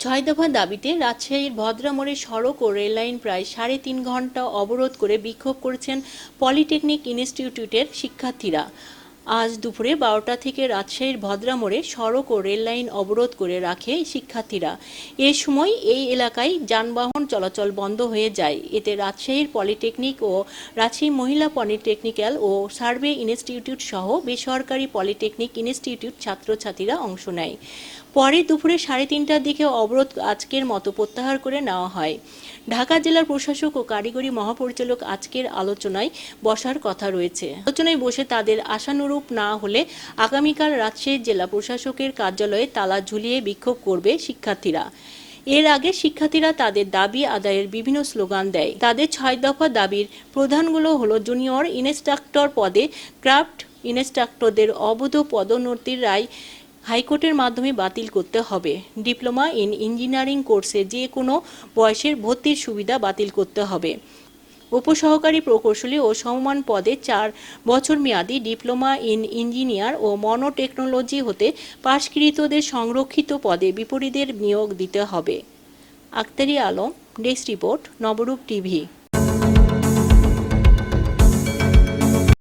ছয় দফা দাবিতে রাজশাহীর ভদ্রামোড়ে সড়ক ও রেললাইন প্রায় সাড়ে তিন ঘণ্টা অবরোধ করে বিক্ষোভ করেছেন পলিটেকনিক ইনস্টিটিউটের শিক্ষার্থীরা। আজ দুপুরে বারোটা থেকে রাজশাহীর ভদ্রামোড়ে সড়ক ও রেললাইন অবরোধ করে রাখে শিক্ষার্থীরা। এ সময় এই এলাকায় যানবাহন চলাচল বন্ধ হয়ে যায়। এতে রাজশাহীর পলিটেকনিক ও রাজশাহী মহিলা পলিটেকনিক্যাল ও সার্ভে ইনস্টিটিউট সহ বেসরকারি পলিটেকনিক ইনস্টিটিউট ছাত্রছাত্রীরা অংশ নেয়। পরে দুপুরে সাড়ে তিনটার দিকে অবরোধ আজকের মতো প্রত্যাহার করে নেওয়া হয়। ঢাকা জেলার প্রশাসক ও কারিগরি মহাপরিচালক আজকের আলোচনায় বসার কথা রয়েছে। আলোচনায় বসে তাদের আশানুরূপ না হলে আগামীকাল রাজশাহী জেলা প্রশাসকের কার্যালয়ে তালা ঝুলিয়ে বিক্ষোভ করবে শিক্ষার্থীরা। এর আগে শিক্ষার্থীরা তাদের দাবি আদায়ের বিভিন্ন স্লোগান দেয়। তাদের ছয় দফা দাবির প্রধানগুলো হলো জুনিয়র ইনস্ট্রাক্টর পদে ক্রাফট ইনস্ট্রাক্টরদের অবৈধ পদোন্নতির রায় হাইকোর্টের মাধ্যমে বাতিল করতে হবে। ডিপ্লোমা ইন ইঞ্জিনিয়ারিং কোর্সে যে কোনো বয়সের ভর্তির সুবিধা বাতিল করতে হবে। উপসহকারী প্রকৌশলী ও সমমান পদে চার বছর মেয়াদী ডিপ্লোমা ইন ইঞ্জিনিয়ার ও মনোটেকনোলজি হতে পাশকৃতদের সংরক্ষিত পদে বিপরীতের নিয়োগ দিতে হবে। Aktari Alam, desk report, Nabarup TV.